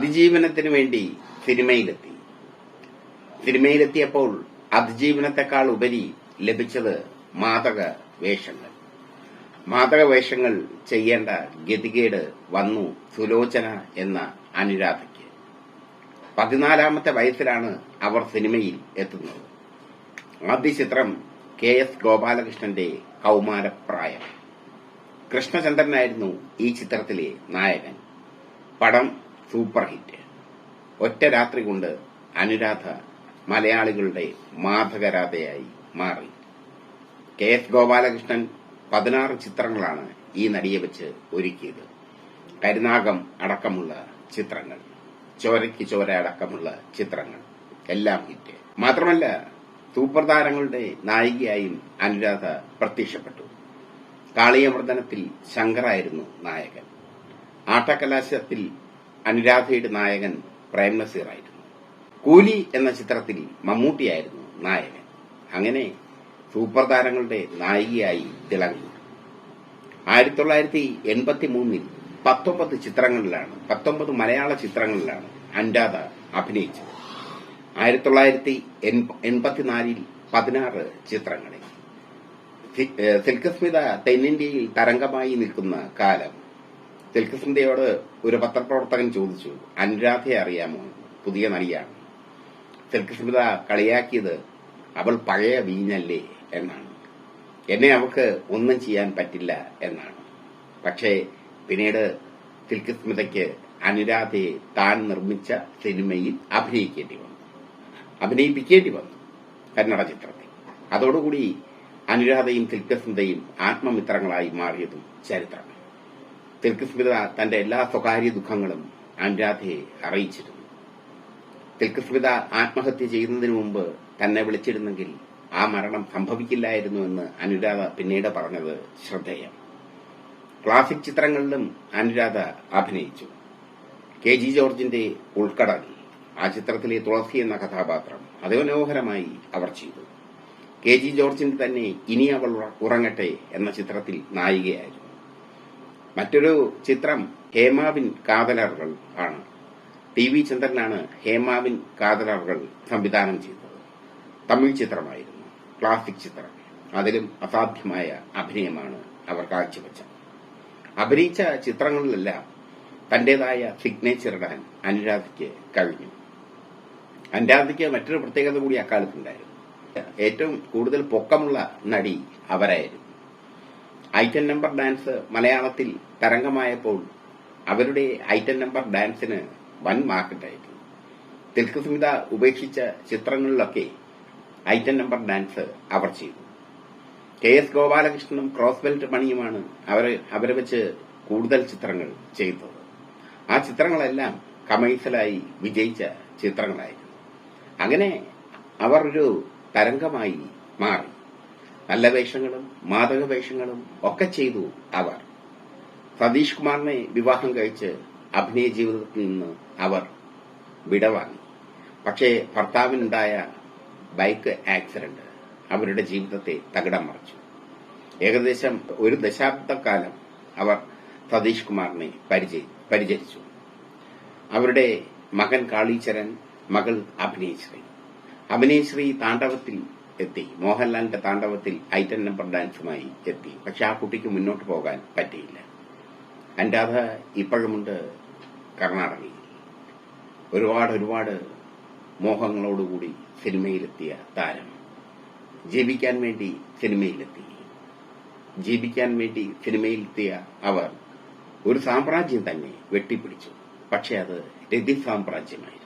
അതിജീവനത്തിന് വേണ്ടി സിനിമയിലെത്തി സിനിമയിലെത്തിയപ്പോൾ അതിജീവനത്തെക്കാൾ ഉപരി ലഭിച്ചത് മാതക വേഷങ്ങൾ. മാതക വേഷങ്ങൾ ചെയ്യേണ്ട ഗതികേട് വന്നു സുലോചന എന്ന അനുരാധയ്ക്ക്. പതിനാലാമത്തെ വയസ്സിലാണ് അവർ സിനിമയിൽ എത്തുന്നത്. ആദ്യ ചിത്രം കെ എസ് ഗോപാലകൃഷ്ണന്റെ കൗമാരപ്രായം. കൃഷ്ണചന്ദ്രനായിരുന്നു ഈ ചിത്രത്തിലെ നായകൻ. പടം സൂപ്പർ ഹിറ്റ്. ഒറ്റ രാത്രി കൊണ്ട് അനുരാധ മലയാളികളുടെ മാധകരാധയായി മാറി. കെ എസ് ഗോപാലകൃഷ്ണൻ പതിനാറ് ചിത്രങ്ങളാണ് ഈ നടിയെ വെച്ച് ഒരുക്കിയത്. കരുനാഗം അടക്കമുള്ള ചിത്രങ്ങൾ ചോരയ്ക്ക് ചോര അടക്കമുള്ള ചിത്രങ്ങൾ എല്ലാം ഹിറ്റ്. മാത്രമല്ല സൂപ്പർ താരങ്ങളുടെ നായികയായും അനുരാധ പ്രത്യക്ഷപ്പെട്ടു. കാളിയമർദ്ദനത്തിൽ ശങ്കറായിരുന്നു നായകൻ. ആട്ടക്കലാശത്തിൽ അനുരാധയുടെ നായകൻ പ്രേം നസീറായിരുന്നു കൂലി എന്ന ചിത്രത്തിൽ മമ്മൂട്ടിയായിരുന്നു നായകൻ. അങ്ങനെ സൂപ്പർ താരങ്ങളുടെ നായികയായി തിളങ്ങി. ആയിരത്തി തൊള്ളായിരത്തി എൺപത്തി മൂന്നിൽ പത്തൊമ്പത് ചിത്രങ്ങളിലാണ് പത്തൊമ്പത് മലയാള ചിത്രങ്ങളിലാണ് അനുരാധ അഭിനയിച്ചത്. ആയിരത്തി തൊള്ളായിരത്തി എൺപത്തിനാലിൽ പതിനാറ് ചിത്രങ്ങളിൽ സിൽക്കസ്മിത തെന്നിന്ത്യയിൽ തരംഗമായി നിൽക്കുന്ന കാലം സിൽക്കസ്മിതയോട് ഒരു പത്രപ്രവർത്തകൻ ചോദിച്ചു അനുരാധയെ അറിയാമോ? പുതിയ നടിയാണ്. സിൽക്കസ്മിത കളിയാക്കിയത് അവൾ പഴയ വീഞ്ഞല്ലേ എന്നാണ്. എന്നെ അവൾക്ക് ഒന്നും ചെയ്യാൻ പറ്റില്ല എന്നാണ്. പക്ഷേ പിന്നീട് തിൽക്കസ്മിതയ്ക്ക് അനുരാധയെ താൻ നിർമ്മിച്ച സിനിമയിൽ അഭിനയിക്കേണ്ടി വന്നു. അഭിനയിപ്പിക്കേണ്ടി വന്നു കന്നഡ ചിത്രത്തിൽ അതോടുകൂടി അനുരാധയും തിൽക്കസ്മിതയും ആത്മമിത്രങ്ങളായി മാറിയതും ചരിത്രം തിൽക്കസ്മിത തന്റെ എല്ലാ സ്വകാര്യ ദുഃഖങ്ങളും അനുരാധയെ അറിയിച്ചിരുന്നു. തിൽക്കസ്മിത ആത്മഹത്യ ചെയ്യുന്നതിന് മുമ്പ് തന്നെ വിളിച്ചിരുന്നെങ്കിൽ ആ മരണം സംഭവിക്കില്ലായിരുന്നു എന്ന് അനുരാധ പിന്നീട് പറഞ്ഞത് ശ്രദ്ധേയം. ക്ലാസിക് ചിത്രങ്ങളിലും അനുരാധ അഭിനയിച്ചു. കെ ജി ജോർജിന്റെ ഉൾക്കടൽ ആ ചിത്രത്തിലെ തുളസി എന്ന കഥാപാത്രം അതിമനോഹരമായി അവർ ചെയ്തു. കെ ജി ജോർജിന്റെ തന്നെ ഇനി അവൾ ഉറങ്ങട്ടെ എന്ന ചിത്രത്തിൽ നായികയായിരുന്നു. മറ്റൊരു ചിത്രം ഹേമാവിൻ കാതലറുകൾ ആണ്. ടി വി ചന്ദ്രനാണ് ഹേമാവിൻ കാതലറുകൾ സംവിധാനം ചെയ്തത്. തമിഴ് ചിത്രമായിരുന്നു ക്ലാസിക് ചിത്രം. അതിലും അസാധ്യമായ അഭിനയമാണ് അവർ കാഴ്ചവെച്ചത്. അഭിനയിച്ച ചിത്രങ്ങളിലെല്ലാം തന്റേതായ സിഗ്നേച്ചർ ഇടാൻ അനുരാധയ്ക്ക് കഴിഞ്ഞു. അനുരാധയ്ക്ക് മറ്റൊരു പ്രത്യേകത കൂടി അക്കാലത്തുണ്ടായിരുന്നു ഏറ്റവും കൂടുതൽ പൊക്കമുള്ള നടി അവരായിരുന്നു. ഐറ്റം നമ്പർ ഡാൻസ് മലയാളത്തിൽ തരംഗമായപ്പോൾ അവരുടെ ഐറ്റം നമ്പർ ഡാൻസിന് വൻ മാർക്കറ്റായിരുന്നു. തെൽക്ക് സ്മിത ഉപേക്ഷിച്ച ചിത്രങ്ങളിലൊക്കെ ഐറ്റം നമ്പർ ഡാൻസ് അവർ ചെയ്തു. കെ എസ് ഗോപാലകൃഷ്ണനും ക്രോസ് ബെൽറ്റ് മണിയുമാണ് അവരെ അവരെ വെച്ച് കൂടുതൽ ചിത്രങ്ങൾ ചെയ്തത്. ആ ചിത്രങ്ങളെല്ലാം കമേഴ്സലായി വിജയിച്ച ചിത്രങ്ങളായിരുന്നു. അങ്ങനെ അവർ ഒരു തരംഗമായി മാറി. നല്ല വേഷങ്ങളും മാതക വേഷങ്ങളും ഒക്കെ ചെയ്തു അവർ. സതീഷ് കുമാറിനെ വിവാഹം കഴിച്ച് അഭിനയ ജീവിതത്തിൽ നിന്ന് അവർ വിടവാങ്ങി. പക്ഷേ ഭർത്താവിനുണ്ടായ ബൈക്ക് ആക്സിഡന്റ് അവരുടെ ജീവിതത്തെ തകിടം മറിച്ചു. ഏകദേശം ഒരു ദശാബ്ദക്കാലം അവർ സതീഷ് കുമാറിനെ പരിചരിച്ചു. അവരുടെ മകൻ കാളീചരൻ മകൾ അഭിനയശ്രീ. അഭിനയശ്രീ താണ്ഡവത്തിൽ എത്തി. മോഹൻലാലിന്റെ താണ്ഡവത്തിൽ ഐറ്റം നമ്പർ ഡാൻസുമായി എത്തി. പക്ഷെ ആ കുട്ടിക്ക് മുന്നോട്ട് പോകാൻ പറ്റിയില്ല. അനുരാധ ഇപ്പോഴുമുണ്ട് കർണാടകയിൽ. ഒരുപാട് ഒരുപാട് മോഹങ്ങളോടുകൂടി സിനിമയിലെത്തിയ താരം ജീവിക്കാൻ വേണ്ടി സിനിമയിലെത്തി. ജീവിക്കാൻ വേണ്ടി സിനിമയിലെത്തിയ അവർ ഒരു സാമ്രാജ്യം തന്നെ വെട്ടിപ്പിടിച്ചു. പക്ഷെ അത് രതി സാമ്രാജ്യമായിരുന്നു